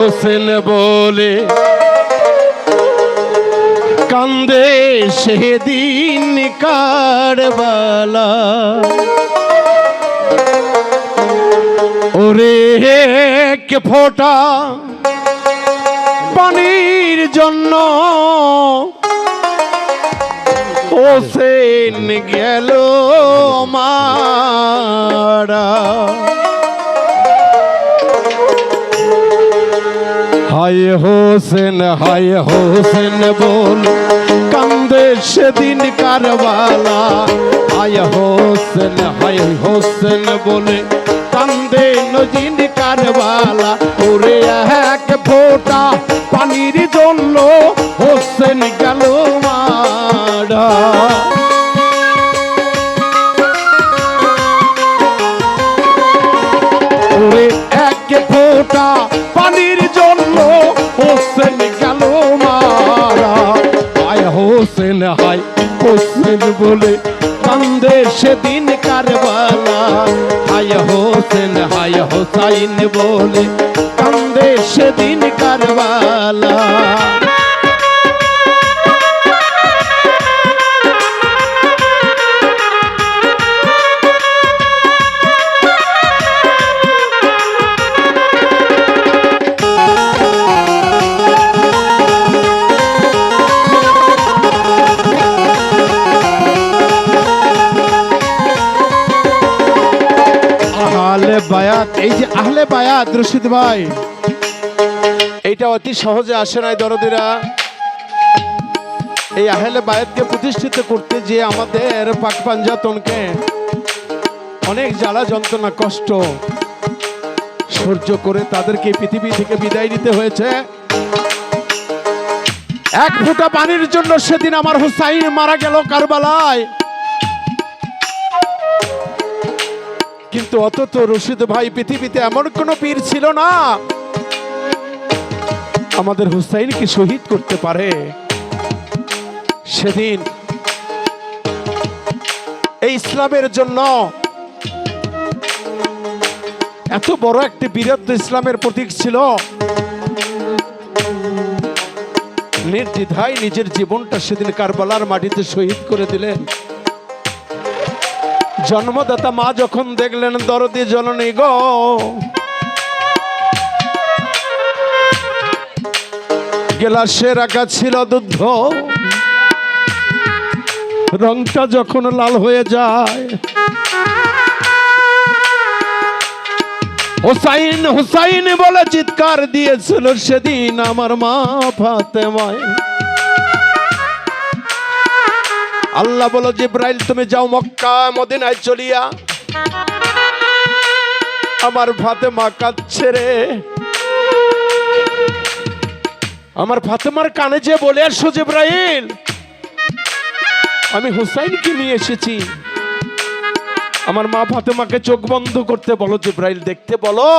হোসেন বলে কান্দে সেদিন কারবালা। ওরে কে ফোটা পানির জন্য হোসেন গেল মারা। হায় হোসেন হায় হোসেন বল কান্দে সেদিন কারবালা। হায় হোসেন হায় হোসেন বলে কান্দে নজিন কারবালা। ওরে এক ফোঁটা পানির জন্য হোসেন গেল মারা কান্দে সেদিন কারবালা। হায় হোসেন হায় হোসাইন বলে কান্দে সেদিন কারবালা। আহলে বায়াত, এই যে আহলে বায়াত, রশিদ ভাই। এইটা অতি সহজে আসে নাই দরদিরা। এই আহলে বায়াতকে প্রতিষ্ঠিত করতে যে আমাদের পাক পাঞ্জাতনকে অনেক জ্বালা যন্ত্রণা, কষ্ট সহ্য করে তাদেরকে পৃথিবী থেকে বিদায় নিতে হয়েছে। এক ফোঁটা পানির জন্য সেদিন আমার হুসাইন মারা গেল কারবালায়। কিন্তু অত তো রশিদ ভাই পৃথিবীতে এমন কোন পীর ছিল না। আমাদের হুসাইনকে শহীদ করতে পারে? সেদিন এই ইসলামের জন্য এত বড় একটি বীরত্ব ইসলামের প্রতীক ছিল। নির্দ্বিধায় নিজের জীবনটা সেদিন কারবালার মাটিতে শহীদ করে দিলেন। জন্মদাতা মা যখন দেখলেন, দরদি জননী গো। গেলাসে রাখা ছিল দুধ রংটা যখন লাল হয়ে যায়। হোসাইন হোসাইন বলে চিৎকার দিয়েছিল সেদিন আমার মা ফাতেমায়। আল্লাহ বলো, জিব্রাইল, তুমি যাও মক্কা, মদিনায় চলিয়া। আমার ফাতেমা কাঁদছে রে। আমার ফাতেমার কানে যে বলে আসো, জিব্রাইল। আমি হুসাইনকে নিয়ে এসেছি। আমার মা ফাতেমাকে চোখ বন্ধ করতে বলো, জিব্রাইল, দেখতে বলো,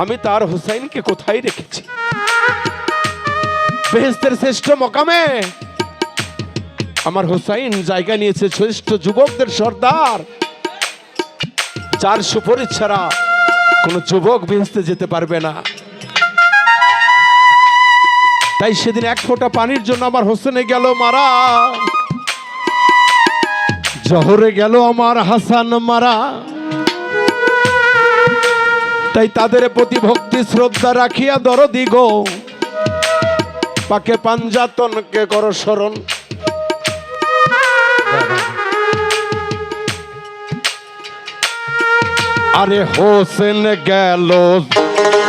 আমি তার হুসাইনকে কোথায় রেখেছি? বেহেস্তের শ্রেষ্ঠ মকামে আমার হোসাইন জায়গা নিয়েছে শ্রেষ্ঠ যুবকদের সর্দার। যার সুপরিচ ছাড়া কোন যুবক বেহেস্তে যেতে পারবে না। তাই সেদিন এক ফোঁটা পানির জন্য আমার হোসেনে গেল মারা। জহরে গেল আমার হাসান মারা। তাই তাদের প্রতি ভক্তি, শ্রদ্ধা রাখিয়া দরদি গো। পাকে পাঞ্জাতনকে কর স্মরণ। আরে হোসেন গেল,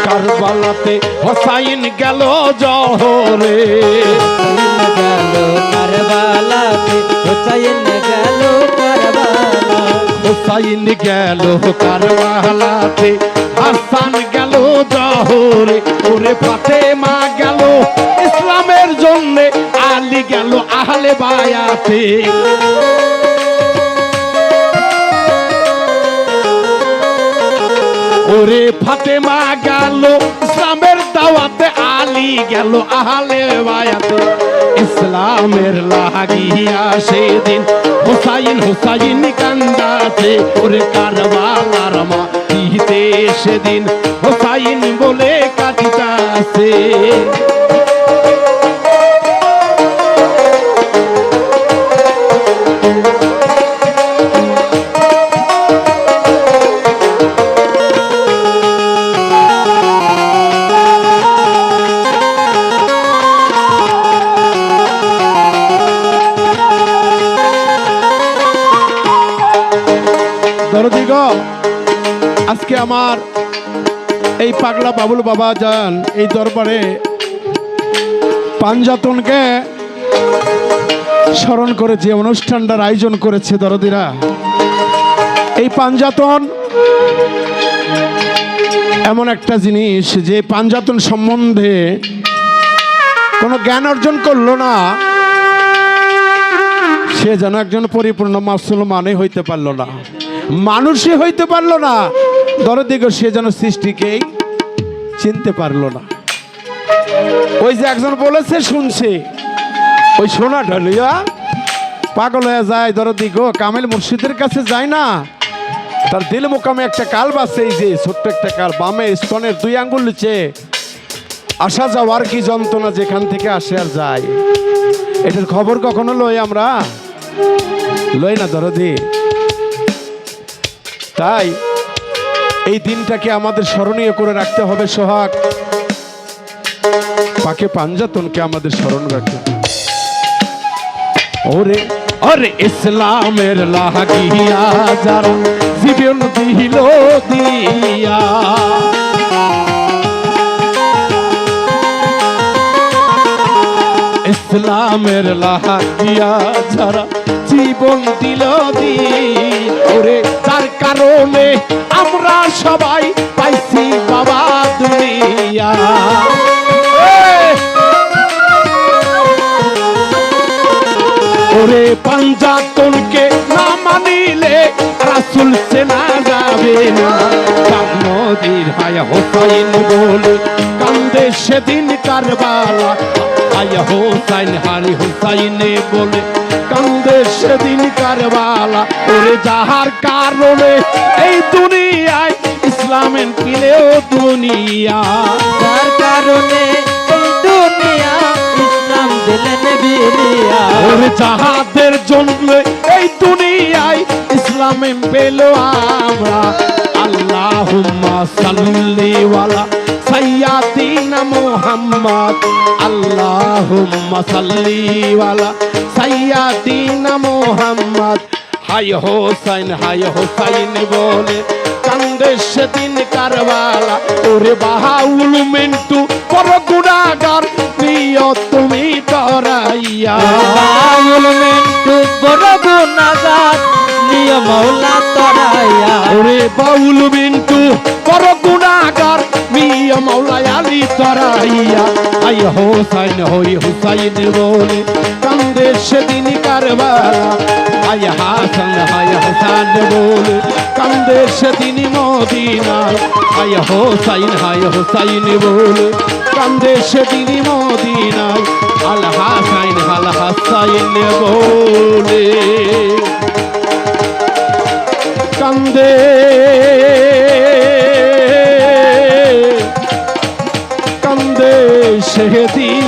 কারবালাতে হোসাইন গেল জহরে। গেল কারবালাতে হোসাইন গেল হোসাইন গেল কারবালাতে, হাসান গেল জহরে। ওরে ফাতেমা গেল ইসলামের জন্যে, আলী গেল আহলে বায়াতে। ওরে ফাতেমা গেল, ইসলামের দাওয়াতে আলী গেল, আহলে বায়াতে। ইসলামের লাগিয়া সেদিন হুসাইন হুসাইন কান্দাতে, ওরে কারবালার মা সেদিন হুসাইন বলে কাঁদিত আজকে আমার এই পাগলা বাবুল বাবা যান এই দরবারে পাঞ্জাতনকে স্মরণ করে যে অনুষ্ঠানটার আয়োজন করেছে দরদিরা। এই পাঞ্জাতন এমন একটা জিনিস যে পাঞ্জাতন সম্বন্ধে কোনো জ্ঞান অর্জন করল না, সে যেন একজন পরিপূর্ণ মুসলমানই হইতে পারল না। মানুষই হইতে পারল না। দরদিগ সে যেন সৃষ্টিকেই চিনতে পারল না। ওই যে একজন বলেছে, শুনছে। ওই সোনা ঢালিয়া পাগল হয়ে যায় দরদিগ কামেল মুর্শিদের কাছে যায় না। তার দিল মোকামে একটা কাল বাসে এই যে ছোট্ট একটা কাল বামে স্তনের দুই আঙ্গুল নিচে। আসা যাওয়ার কি যন্ত্রণা যেখান থেকে আসে আর যায়। এটার খবর কখনো লই আমরা? লই না দরদি। তাই এই দিনটাকে আমাদের স্মরণীয় করে রাখতে হবে সোহাগ। পাকে পাঞ্জাতনকে আমাদের স্মরণ রাখতে। ওরে ওরে ইসলামের লাগিয়া যারা জীবন দিল দিয়া। ইসলামের লাহাকিয়া যারা জীবন দিল দি ওরে, তার কারণে আমরা সবাই পাইছি বাবা দুনিয়া! ওরে পাঞ্জাতনকে না মানিলে রাসুল সেনা যাবে না। তার নদীর হায় হোসাইন বলে, কান্দে সেদিন কারবালা। হায় হোসাইন হারি হোসাইনে বলে সেদিন কারবালা। ওরে যাহার কারণে এই দুনিয়ায় ইসলামের পিলেও দুনিয়া। তার কারণে এই দুনিয়া ইসলাম দিলেন বিলিয়া। ওরে যাহাদের জন্য এই দুনিয়ায় ইসলামে পেল আমরা। আল্লাহুম্মা সাল্লি ওয়ালা সাইয়্যিদিনা মুহাম্মদ আল্লাহুম্মা সাল্লি ওয়ালা সাইয়্যিদিনা মুহাম্মদ। হাই হোসাইন হাই হোসাইন বলে কান্দে সেদিন কারবালা। ওরে বাহাউল মিন্টু বড় গুণাগার প্রিয় তুমি তরাইয়া। বাউল মেন্টু বড় গুনাগার নিয় মৌলা তরাইয়া। ওরে বাউল বিন্টু বড় মাওলাই আলী তরাইয়া আই হোসাইন হই হুসাইন বলে কান্দে সেদিন কারবালা। আই হাসান হাই হাসান বলে কান্দে সেদিন মদিনায় আই হোসাইন হাই হোসাইন বলে কান্দে সেদিন মদিনায় আল হাসাইন হাল হাসাইন বলে কান্দে de ti.